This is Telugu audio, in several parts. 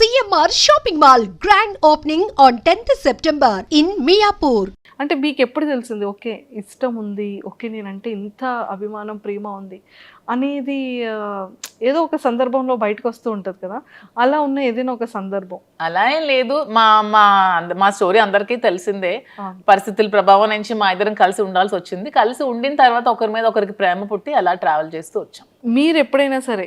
CMR shopping mall grand opening on 10th September in Miyapur అంటే మీకు ఎప్పుడు తెలిసింది ఓకే ఇష్టం ఉంది ఓకే నేనంటే ఇంత అభిమానం ప్రేమ ఉంది అనేది ఏదో ఒక సందర్భంలో బయటకు వస్తూ ఉంటుంది కదా. అలా ఉన్న ఏదైనా ఒక సందర్భం. అలా ఏం లేదు. మా మా అంద- మా స్టోరీ అందరికీ తెలిసిందే. పరిస్థితుల ప్రభావం నుంచి మా ఇద్దరం కలిసి ఉండాల్సి వచ్చింది. కలిసి ఉండిన తర్వాత ఒకరి మీద ఒకరికి ప్రేమ పుట్టి అలా ట్రావెల్ చేస్తూ వచ్చాం. మీరు ఎప్పుడైనా సరే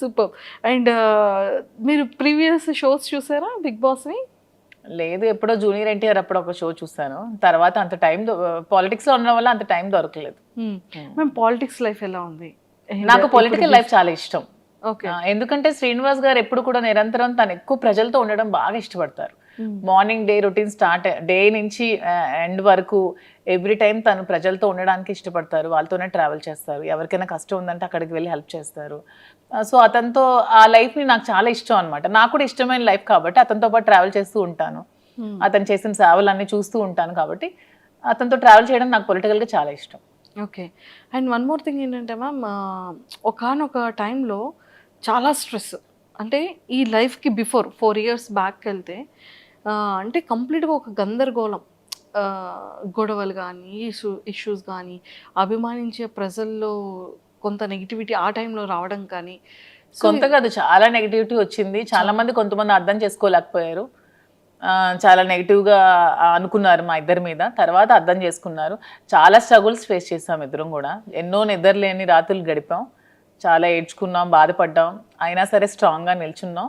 సూపర్. అండ్ మీరు ప్రీవియస్ షోస్ చూసారా బిగ్ బాస్వి? లేదు ఎప్పుడో జూనియర్ ఎన్టీఆర్ అప్పుడు ఒక షో చూస్తాను తర్వాత అంత టైం పాలిటిక్స్లో ఉండడం వల్ల అంత టైం దొరకలేదు. మ్యామ్ పాలిటిక్స్ లైఫ్ ఎలా ఉంది? నాకు పొలిటికల్ లైఫ్ చాలా ఇష్టం. ఎందుకంటే శ్రీనివాస్ గారు ఎప్పుడు కూడా నిరంతరం తను ఎక్కువ ప్రజలతో ఉండడం బాగా ఇష్టపడతారు. Morning day routine start day నుంచి ఎండ్ వరకు ఎవ్రీ టైం తను ప్రజలతో ఉండడానికి ఇష్టపడతారు. వాళ్ళతోనే ట్రావెల్ చేస్తారు. ఎవరికైనా కష్టం ఉందంటే అక్కడికి వెళ్ళి హెల్ప్ చేస్తారు. సో అతనితో ఆ లైఫ్ని నాకు చాలా ఇష్టం అనమాట నాకు కూడా ఇష్టమైన లైఫ్ కాబట్టి అతనితో పాటు ట్రావెల్ చేస్తూ ఉంటాను. అతను చేసిన సేవలన్నీ చూస్తూ ఉంటాను కాబట్టి అతనితో ట్రావెల్ చేయడం నాకు పొలిటికల్గా చాలా ఇష్టం. Okay. And one more thing ఏంటంటే మ్యామ్ ఒకనొక టైంలో చాలా స్ట్రెస్. అంటే ఈ లైఫ్కి బిఫోర్ ఫోర్ ఇయర్స్ బ్యాక్ వెళ్తే అంటే కంప్లీట్గా ఒక గందరగోళం. గొడవలు కానీ ఇష్యూ ఇష్యూస్ కానీ అభిమానించే ప్రజల్లో కొంత నెగిటివిటీ ఆ టైంలో రావడం కానీ. కొంత కాదు చాలా నెగిటివిటీ వచ్చింది. చాలా మంది కొంతమంది అర్థం చేసుకోలేకపోయారు. చాలా నెగిటివ్గా అనుకున్నారు మా ఇద్దరి మీద. తర్వాత అర్థం చేసుకున్నారు. చాలా స్ట్రగుల్స్ ఫేస్ చేసాం ఇద్దరం కూడా. ఎన్నో నిద్రలేని రాత్రులు గడిపాం. చాలా ఏడ్చుకున్నాం బాధపడ్డాం. అయినా సరే స్ట్రాంగ్గా నిల్చున్నాం.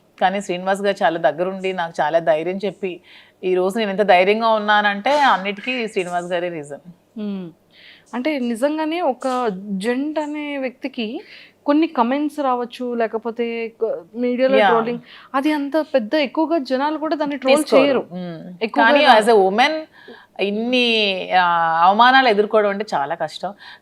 కానీ శ్రీనివాస్ గారు చాలా దగ్గరుండి నాకు చాలా ధైర్యం చెప్పి ఈ రోజు నేను ఎంత ధైర్యంగా ఉన్నానంటే అన్నిటికీ శ్రీనివాస్ గారే రీజన్. అంటే నిజంగానే ఒక జెంట్ అనే వ్యక్తికి కొన్ని కమెంట్స్ రావచ్చు లేకపోతే మీడియాలో. ట్రోలింగ్ అది అంత పెద్ద ఎక్కువగా జనాలు కూడా దాన్ని ట్రోల్ చేయరు. కానీ యాజ్ ఎ ఉమెన్ ఇన్ని అవమానాలు ఎదుర్కోవడం అంటే చాలా కష్టం.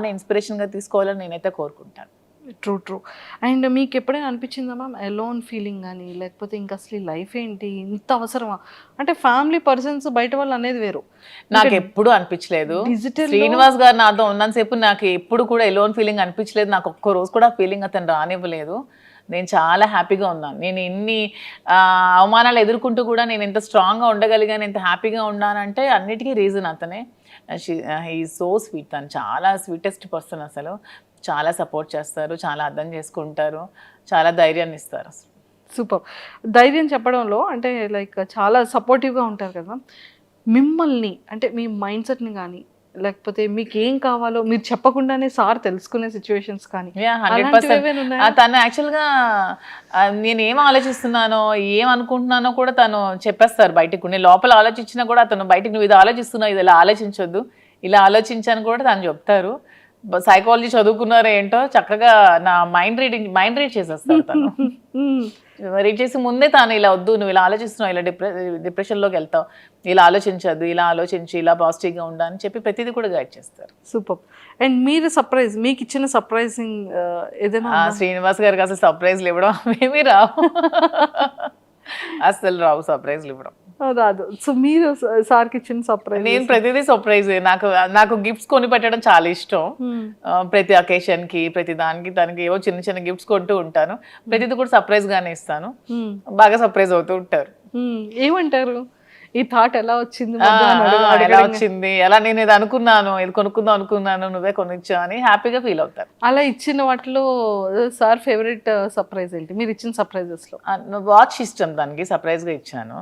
ఆవిడనే ఇన్స్పిరేషన్గా తీసుకోవాలని నేనైతే కోరుకుంటాను. ట్రూ ట్రూ అండ్ మీకు ఎప్పుడైనా అనిపించిందా మ్యామ్ ఎలోన్ ఫీలింగ్ కానీ లేకపోతే ఇంకా అసలు లైఫ్ ఏంటి ఇంత అవసరమా? అంటే ఫ్యామిలీ పర్సన్స్ బయట వాళ్ళు అనేది వేరు. నాకు ఎప్పుడు అనిపించలేదు. శ్రీనివాస్ గారు నాతో ఉన్నంతసేపు నాకు ఎప్పుడు కూడా ఎలోన్ ఫీలింగ్ అనిపించలేదు. నాకు ఒక్క రోజు కూడా ఫీలింగ్ అతను రానివ్వలేదు. నేను చాలా హ్యాపీగా ఉన్నాను. నేను ఎన్ని అవమానాలు ఎదుర్కొంటూ కూడా నేను ఎంత స్ట్రాంగ్గా ఉండగలిగాను ఎంత హ్యాపీగా ఉన్నానంటే అన్నిటికీ రీజన్ అతనే. ఈ సో స్వీట్. తను చాలా స్వీటెస్ట్ పర్సన్ అసలు. చాలా సపోర్ట్ చేస్తారు చాలా అర్థం చేసుకుంటారు చాలా ధైర్యాన్ని ఇస్తారు సూపర్. ధైర్యం చెప్పడంలో అంటే లైక్ చాలా సపోర్టివ్గా ఉంటారు కదా. మిమ్మల్ని అంటే మీ మైండ్ సెట్ని కానీ లేకపోతే మీకు ఏం కావాలో మీరు చెప్పకుండానే సార్ తెలుసుకునే సిచ్యువేషన్స్ కానీ? తను యాక్చువల్గా నేను ఏం ఆలోచిస్తున్నానో ఏం అనుకుంటున్నానో కూడా తను చెప్పేస్తారు బయటకు. నేను లోపల ఆలోచించినా కూడా అతను బయటకు నువ్వు ఇది ఆలోచిస్తున్నావు ఇది ఇలా ఆలోచించొద్దు. ఇలా ఆలోచించని కూడా తను చెప్తారు. సైకాలజీ చదువుకున్నారో ఏంటో చక్కగా నా మైండ్ రీడింగ్ మైండ్ రీడ్ చేసేస్తారు తను. రీడ్ చేసి ముందే తాను ఇలా వద్దు నువ్వు ఇలా ఆలోచిస్తున్నావు ఇలా డిప్రె డిప్రెషన్లోకి వెళ్తావు ఇలా ఆలోచించద్దు ఇలా ఆలోచించి ఇలా పాజిటివ్గా ఉండు అని చెప్పి ప్రతిదీ కూడా గైడ్ చేస్తారు. సూపర్. అండ్ మీరు సర్ప్రైజ్ మీకు ఇచ్చిన సర్ప్రైజింగ్ ఏదైనా శ్రీనివాస్ గారికి అసలు సర్ప్రైజ్లు ఇవ్వడం ఏమీ రావు. అసలు రావు సర్ప్రైజ్లు ఇవ్వడం? రాదు. సో మీరు సార్కి ఇచ్చిన సర్ప్రైజ్ నేను ప్రతిదీ సర్ప్రైజ్ నాకు నాకు గిఫ్ట్స్ కొని పెట్టడం చాలా ఇష్టం. ప్రతి occasion కి ప్రతి దానికి దానికి ఏవో చిన్న చిన్న గిఫ్ట్స్ కొంటూ ఉంటాను. ప్రతిదీ కూడా సర్ప్రైజ్ గానే ఇస్తాను. బాగా సర్ప్రైజ్ అవుతూ ఉంటారు. ఏమంటారు? ఈ థాట్ ఎలా వచ్చింది ఎలా. వచ్చింది? ఎలా నేను ఇది అనుకున్నాను ఇది కొనుక్కుందాం అనుకున్నాను నువ్వే కొనిచ్చా అని హ్యాపీగా ఫీల్ అవుతారు. అలా ఇచ్చిన వాటిలో సార్ ఫేవరెట్ సర్ప్రైజ్ ఏంటి? మీరు ఇచ్చిన సర్ప్రైజెస్లో. వాచ్ ఇష్టం దానికి సర్ప్రైజ్గా ఇచ్చాను.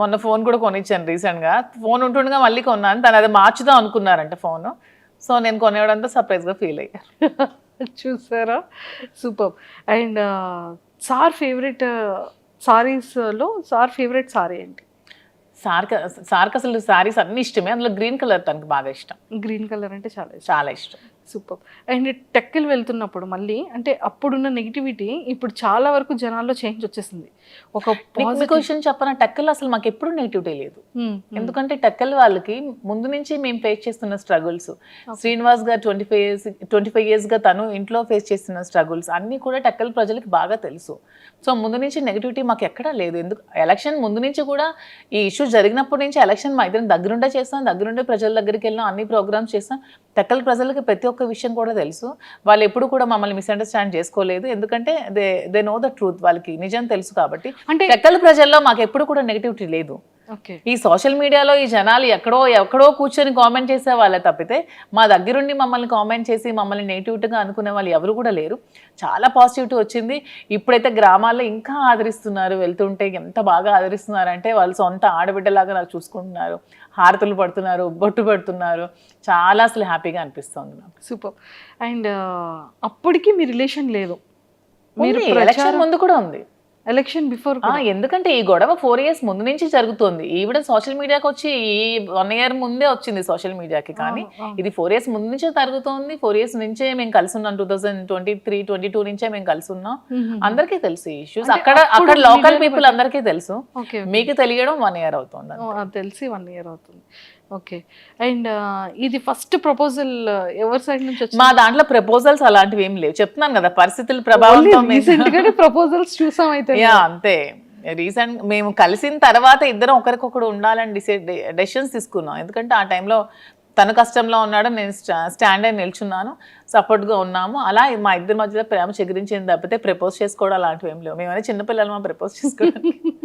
మొన్న ఫోన్ కూడా కొనిచ్చాను రీసెంట్గా. ఫోన్ ఉంటుండగా మళ్ళీ కొన్నాను. తను అది మార్చుదాం అనుకున్నారంట ఫోన్. సో నేను కొనేయడంతో సర్ప్రైజ్గా ఫీల్ అయ్యాను చూసారా? సూపర్. అండ్ సార్ ఫేవరెట్ సారీస్లో సార్ ఫేవరెట్ సారీ ఏంటి? సార్కి సార్కి అసలు సారీస్ అన్ని ఇష్టమే. అందులో గ్రీన్ కలర్ తనకి బాగా ఇష్టం. గ్రీన్ కలర్ అంటే చాలా చాలా ఇష్టం. సూపర్. అండ్ టెక్కలు వెళ్తున్నప్పుడు మళ్ళీ అంటే అప్పుడున్న నెగిటివిటీ ఇప్పుడు చాలా వరకు జనాల్లో చేంజ్ వచ్చేసింది. ఒక విషయం చెప్పన? టెక్కల్ అసలు మాకు ఎప్పుడు నెగిటివిటీ లేదు. ఎందుకంటే టెక్కల్ వాళ్ళకి ముందు నుంచి మేము ఫేస్ చేస్తున్న struggles Srinivas garu twenty five years twenty five ఇయర్స్గా తను ఇంట్లో ఫేస్ చేస్తున్న స్ట్రగుల్స్ అన్నీ కూడా టెక్కల్ ప్రజలకి బాగా తెలుసు. సో ముందు నుంచి నెగిటివిటీ మాకు ఎక్కడా లేదు. ఎందుకు ఎలక్షన్ ముందు నుంచి కూడా ఈ ఇష్యూ జరిగినప్పటి నుంచి ఎలక్షన్ మా ఇద్దరం దగ్గరుండే చేస్తాం దగ్గరుండే ప్రజల దగ్గరికి వెళ్ళాం అన్ని ప్రోగ్రామ్స్ చేస్తాం. టెక్కల్ ప్రజలకి ప్రతి ఒక్క విషయం కూడా తెలుసు. వాళ్ళు ఎప్పుడు కూడా మమ్మల్ని మిస్అండర్స్టాండ్ చేసుకోలేదు. ఎందుకంటే they they know the truth వాళ్ళకి నిజం తెలుసు కాబట్టి అంటే ప్రజల్లో మాకు ఎప్పుడు కూడా నెగిటివిటీ లేదు. ఈ సోషల్ మీడియాలో ఈ జనాలు ఎక్కడో ఎక్కడో కూర్చొని కామెంట్ చేసే వాళ్ళే తప్పితే మా దగ్గరుండి మమ్మల్ని కామెంట్ చేసి మమ్మల్ని నెగిటివ్గా అనుకునే వాళ్ళు ఎవరు కూడా లేరు. చాలా పాజిటివిటీ వచ్చింది. ఇప్పుడైతే గ్రామాల్లో ఇంకా ఆదరిస్తున్నారు. వెళ్తుంటే ఎంత బాగా ఆదరిస్తున్నారంటే వాళ్ళు సొంత ఆడబిడ్డలాగా నాకు చూసుకుంటున్నారు. హారతులు పడుతున్నారు బొట్టు పెడుతున్నారు. చాలా అసలు హ్యాపీగా అనిపిస్తుంది నాకు. సూపర్. అండ్ అప్పటికి మీ రిలేషన్ లేదు. మీరు ఎలక్షన్ ముందు కూడా ఉంది. ఎలక్షన్ బిఫోర్ ఎందుకంటే ఈ గొడవ ఫోర్ ఇయర్స్ ముందు నుంచి జరుగుతుంది. ఈవిడ సోషల్ మీడియాకి వచ్చి ఈ వన్ ఇయర్ ముందే వచ్చింది సోషల్ మీడియాకి కానీ ఇది ఫోర్ ఇయర్స్ ముందు నుంచే జరుగుతోంది ఫోర్ ఇయర్స్ నుంచే మేము కలిసి ఉన్నాం. Two thousand twenty three twenty two నుంచే మేము కలిసి ఉన్నాం. అందరికీ తెలుసు ఇష్యూస్ అక్కడ అక్కడ లోకల్ పీపుల్ అందరికీ తెలుసు. మీకు తెలియడం వన్ ఇయర్ అవుతుంది తెలిసి వన్ ఇయర్ అవుతుంది. ఓకే అండ్ ఇది ఫస్ట్ ప్రపోజల్ ఎవరి సైడ్ నుంచి వచ్చింది? మా దాంట్లో ప్రపోజల్స్ అలాంటివి ఏం లేవు. చెప్తున్నాను కదా పరిస్థితుల గానే ప్రపోజల్స్ చూసాం అయితే. యా అంతే. రీసెంట్ మేము కలిసిన తర్వాత ఇద్దరం ఒకరికొకరు ఉండాలని డిసైడ్ డెసిషన్స్ తీసుకున్నాం. ఎందుకంటే ఆ టైంలో తను కష్టంలో ఉన్నాడు నేను స్టాండ్ అయి నిల్చున్నాను సపోర్ట్గా ఉన్నాము. అలా మా ఇద్దరి మధ్యలో ప్రేమ చిగురించింది తప్పితే ప్రపోజ్ చేసుకోవడం అలాంటివి ఏం లేవు. మేమైనా చిన్నపిల్లలు మా ప్రపోజ్ చేసుకోవడానికి?